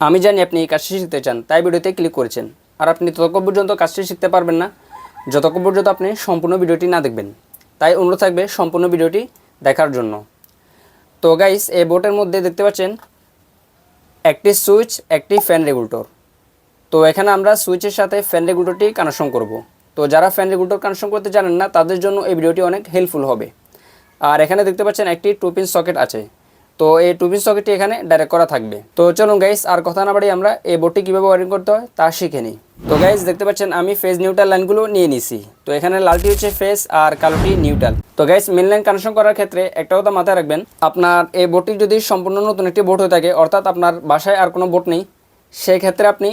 আমি জানি আপনি এই কাজটি শিখতে চান, তাই ভিডিওতে ক্লিক করেছেন। আর আপনি ততক্ষণ পর্যন্ত কাজটি শিখতে পারবেন না, যতক্ষণ পর্যন্ত আপনি সম্পূর্ণ ভিডিওটি না দেখবেন। তাই অনুরোধ থাকবে সম্পূর্ণ ভিডিওটি দেখার জন্য। তো গাইস এই বোটের মধ্যে দেখতে পাচ্ছেন একটি সুইচ, একটি ফ্যান রেগুলেটর তো এখানে আমরা সুইচের সাথে ফ্যান রেগুলেটরটি কানেকশন করব। তো যারা ফ্যান রেগুলেটর কানেকশন করতে জানেন না, তাদের জন্য এই ভিডিওটি অনেক হেল্পফুল হবে। আর এখানে দেখতে পাচ্ছেন একটি টু পিন সকেট আছে। তো এই টু পিন সকেটটি এখানে ডাইরেক্ট করা থাকবে। তো চলুন গাইস আর কথা না বাড়ি আমরা এই বোর্ডটি কীভাবে ওয়ারিং করতে হয় তা শিখে নিই। তো গাইস দেখতে পাচ্ছেন আমি ফেজ নিউট্রাল লাইনগুলো নিয়ে নিছি। তো এখানে লালটি হচ্ছে ফেজ আর কালোটি নিউট্রাল তো গাইস মেন লাইন কানেকশন করার ক্ষেত্রে একটা কথা মাথায় রাখবেন, আপনার এই বোর্ডটি যদি সম্পূর্ণ নতুন একটি বোর্ড হয়ে থাকে, অর্থাৎ আপনার বাসায় আর কোনো বোর্ড নেই সেই ক্ষেত্রে আপনি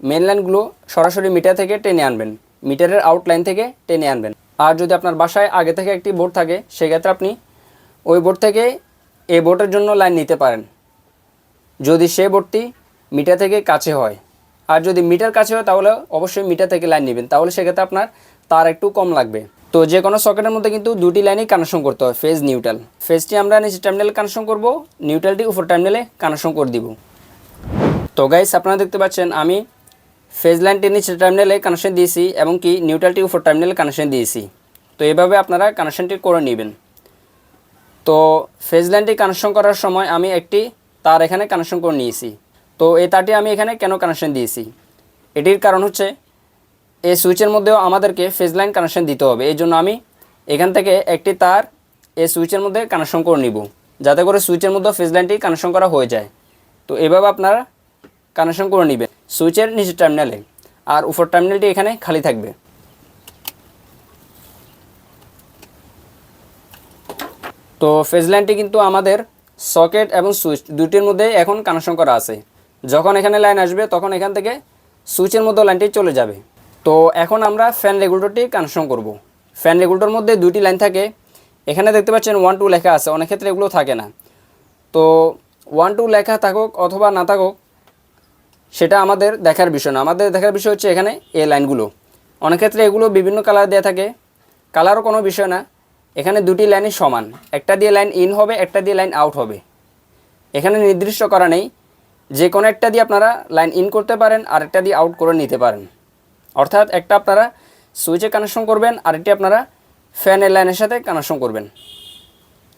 মেন লাইনগুলো সরাসরি মিটার থেকে টেনে আনবেন। মিটারের আউটলাইন থেকে টেনে আনবেন। আর যদি আপনার বাসায় আগে থেকে একটি বোর্ড থাকে, সেক্ষেত্রে আপনি ওই বোর্ড থেকে এই বোর্ডের জন্য লাইন নিতে পারেন। যদি সে বোর্ডটি মিটার থেকে কাছে হয়। আর যদি মিটার কাছে হয়, তাহলে অবশ্যই মিটার থেকে লাইন নেবেন। তাহলে সেক্ষেত্রে আপনার তার একটু কম লাগবে। তো যে কোনো সকেটের মধ্যে কিন্তু দুটি লাইনই কানেকশন করতে হয় ফেজ নিউট্রাল ফেজটি আমরা নিচে টার্মিনালে কানেকশন করব নিউট্রালটি উপর টার্মিনালে কানেকশন করে দিব। তো গাইস আপনারা দেখতে পাচ্ছেন, আমি ফেজ লাইনটি নিচে টার্মিনালে কানেকশন দিয়েছি এবং কি নিউট্রালটি উপর টার্মিনালে কানেকশন দিয়েছি। তো এভাবে আপনারা কানেকশনটি করে নেবেন। তো ফেজ লাইনটি কানেকশন করার সময় আমি একটি তার এখানে কানেকশন করে নিয়েছি। তো এই তারটি আমি এখানে কেন কানেকশন দিয়েছি? এটির কারণ হচ্ছে, এই সুইচের মধ্যেও আমাদেরকে ফেজ লাইন কানেকশন দিতে হবে। এই জন্য আমি এখান থেকে একটি তার এই সুইচের মধ্যে কানেকশন করে নিব, যাতে করে সুইচের মধ্যে ফেজ লাইনটি কানেকশন করা হয়ে যায়। তো এভাবে আপনারা কানেকশন করে নেবেন সুইচের নিচের টার্মিনালে আর উপর টার্মিনালটি এখানে খালি থাকবে। তো ফেজ লাইনটি কিন্তু আমাদের সকেট এবং সুইচ দুটির মধ্যে এখন কানেকশন করা আছে। যখন এখানে লাইন আসবে, তখন এখান থেকে সুইচের মধ্যে লাইনটি চলে যাবে। তো এখন আমরা ফ্যান রেগুলেটরটি কানেকশন করব। ফ্যান রেগুলেটর মধ্যে দুটি লাইন থাকে। এখানে দেখতে পাচ্ছেন ওয়ান টু লেখা আছে, অনেক ক্ষেত্রে এগুলো থাকে না। তো ওয়ান টু লেখা থাকুক অথবা না থাকুক, সেটা আমাদের দেখার বিষয় না। আমাদের দেখার বিষয় হচ্ছে এখানে এই লাইনগুলো অনেক ক্ষেত্রে এগুলো বিভিন্ন কালার দেওয়া থাকে। কালারও কোনো বিষয় না। এখানে দুটি লাইনই সমান। একটা দিয়ে লাইন ইন হবে, একটা দিয়ে লাইন আউট হবে। এখানে নির্দিষ্ট করা নেই। যে কোনো একটা দিয়ে আপনারা লাইন ইন করতে পারেন আর একটা দিয়ে আউট করে নিতে পারেন। অর্থাৎ একটা আপনারা সুইচে কানেকশন করবেন, আরেকটি আপনারা ফ্যানের লাইনের সাথে কানেকশন করবেন।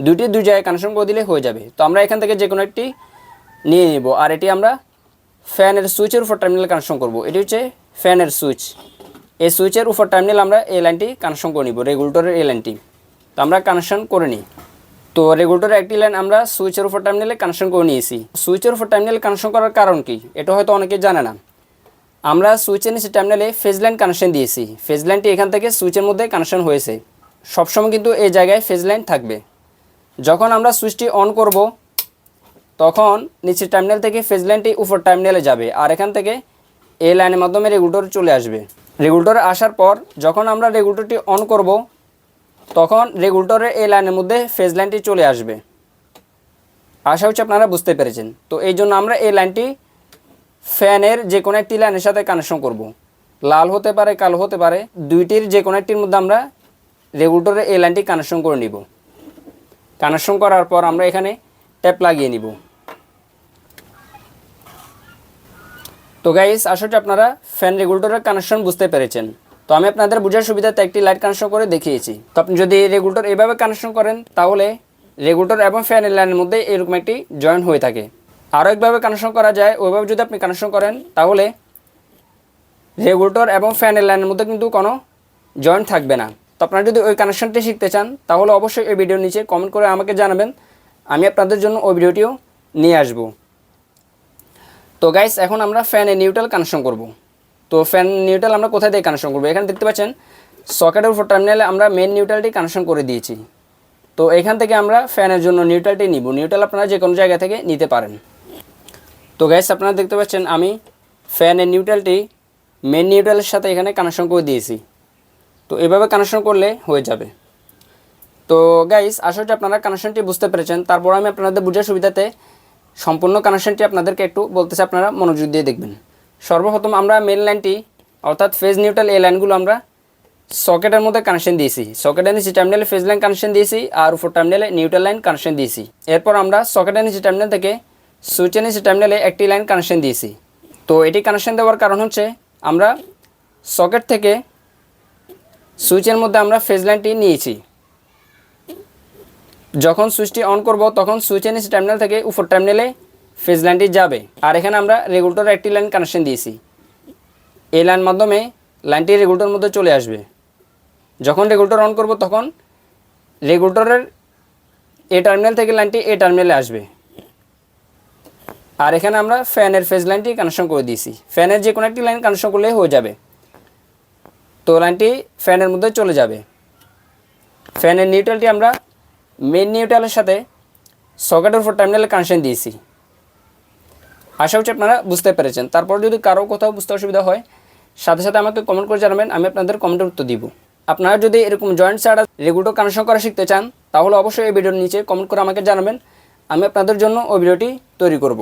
দুটি দুই জায়গায় কানেকশন করে দিলে হয়ে যাবে। তো আমরা এখান থেকে যে কোনো একটি নিয়ে নিব। আর এটি আমরা ফ্যানের সুইচের উপর টার্মিনাল কানেকশন করব। এটি হচ্ছে ফ্যানের সুইচ এই সুইচের উপর টার্মিনাল আমরা এই লাইনটি কানেকশন করে নিব রেগুলেটরের এই লাইনটি। তো আমরা কানেকশন করে নিই। তো রেগুলেটরের একটি লাইন আমরা সুইচের উপর টার্মিনালে কানেকশন করে নিয়েছি। সুইচের উপর টার্মিনাল কানেকশন করার কারণ কি? এটা হয়তো অনেকে জানে না। আমরা সুইচের নিচে টার্মিনালে ফেজ লাইন কানেকশন দিয়েছি। ফেজ লাইনটি এখান থেকে সুইচের মধ্যে কানেকশন হয়েছে। সবসময় কিন্তু এই জায়গায় ফেজ লাইন থাকবে। যখন আমরা সুইচটি অন করব, তখন নিচের টার্মিনাল থেকে ফেজ লাইনটি উপর টার্মিনালে যাবে আর এখান থেকে এই লাইনের মাধ্যমে রেগুলেটর চলে আসবে। রেগুলেটর আসার পর যখন আমরা রেগুলেটরটি অন করব তখন রেগুলেটরের এই লাইনের মধ্যে ফেজ লাইনটি চলে আসবে। আশা হচ্ছে আপনারা বুঝতে পেরেছেন। তো এই জন্য আমরা এই লাইনটি ফ্যানের যে কোনো একটি লাইনের সাথে কানেকশন করব। লাল হতে পারে, কালো হতে পারে, দুইটির যে কোনো একটির মধ্যে আমরা রেগুলেটরের এই লাইনটি কানেকশন করে নিব। কানেকশন করার পর আমরা এখানে ট্যাপ লাগিয়ে নিব। তো গাইস আসলে আপনারা ফ্যান রেগুলেটরের কানেকশন বুঝতে পেরেছেন। তো আমি আপনাদের বোঝার সুবিধাতে একটি লাইট কানেকশন করে দেখিয়েছি। তো আপনি যদি রেগুলেটর এইভাবে কানেকশন করেন, তাহলে রেগুলেটর এবং ফ্যানের লাইনের মধ্যে এরকম একটি জয়েন্ট হয়ে থাকে। আরও একভাবে কানেকশন করা যায়, ওইভাবে যদি আপনি কানেকশন করেন, তাহলে রেগুলেটর এবং ফ্যানের লাইনের মধ্যে কিন্তু কোনো জয়েন্ট থাকবে না। তো আপনারা যদি ওই কানেকশনটি শিখতে চান, তাহলে অবশ্যই এই ভিডিওর নিচে কমেন্ট করে আমাকে জানাবেন। আমি আপনাদের জন্য ওই ভিডিওটিও নিয়ে আসব। তো গাইস এখন আমরা ফ্যানে নিউট্রাল কানেকশন করব। তো ফ্যান নিউট্রাল আমরা কোথায় দিয়ে কানেকশন করব? এখানে দেখতে পাচ্ছেন সকেটের উপর টার্মিনালে আমরা মেন নিউট্রালটি কানেকশন করে দিয়েছি। তো এখান থেকে আমরা ফ্যানের জন্য নিউট্রালটি নিব। নিউট্রাল আপনারা যে কোনো জায়গা থেকে নিতে পারেন। তো গ্যাস আপনারা দেখতে পাচ্ছেন, আমি ফ্যানের নিউট্রালটি মেন নিউট্রালের সাথে এখানে কানেকশন করে দিয়েছি। তো এভাবে কানেকশন করলে হয়ে যাবে। তো গাইস আসলে আপনারা কানেকশনটি বুঝতে পেরেছেন। তারপর আমি আপনাদের বুঝার সুবিধাতে সম্পূর্ণ কানেকশনটি আপনাদেরকে একটু বলতেছি, আপনারা মনোযোগ দিয়ে দেখবেন। সর্বপ্রথম আমরা মেন লাইনটি অর্থাৎ ফেজ নিউট্রাল এই লাইনগুলো আমরা সকেটের মধ্যে কানেকশন দিয়েছি। সকেটের নিচে টার্মিনালে ফেজ লাইন কানেকশন দিয়েছি আর উপর টার্মিনালে নিউট্রাল লাইন কানেকশন দিয়েছি। এরপর আমরা সকেটের নিচে টার্মিনাল থেকে সুইচের নিচে টার্মিনালে একটি লাইন কানেকশন দিয়েছি। তো এটি কানেকশন দেওয়ার কারণ হচ্ছে আমরা সকেট থেকে সুইচের মধ্যে আমরা ফেজ লাইনটি নিয়েছি। যখন সুইচটি অন করব, তখন সুইচের নিচে টার্মিনাল থেকে উপর টার্মিনালে ফেজ লাইনটি যাবে। আর এখানে আমরা রেগুলেটর একটি লাইন কানেকশন দিয়েছি। এই লাইন মাধ্যমে লাইনটি রেগুলেটর মধ্যে চলে আসবে। যখন রেগুলেটর অন করব তখন রেগুলেটরের এ টার্মিনাল থেকে লাইনটি এ টার্মিনালে আসবে। আর এখানে আমরা ফ্যানের ফেজ লাইনটি কানেকশন করে দিয়েছি। ফ্যানের যে কোনো একটি লাইন কানেকশন করলে হয়ে যাবে। তো লাইনটি ফ্যানের মধ্যে চলে যাবে। ফ্যানের নিউট্রালটি আমরা মেন নিউট্রালের সাথে সকেটের ফোর টার্মিনালে কানেকশন দিয়েছি। আশা করছি আপনারা বুঝতে পেরেছেন। তারপর যদি কারও কোথাও বুঝতে অসুবিধা হয়, সাথে সাথে আমাকে কমেন্ট করে জানাবেন, আমি আপনাদের কমেন্টের উত্তর দিব। আপনারা যদি এরকম জয়েন্ট ছাড়া রেগুলেটর কানেকশন করা শিখতে চান, তাহলে অবশ্যই এই ভিডিওর নিচে কমেন্ট করে আমাকে জানাবেন। আমি আপনাদের জন্য ওই ভিডিওটি তৈরি করব।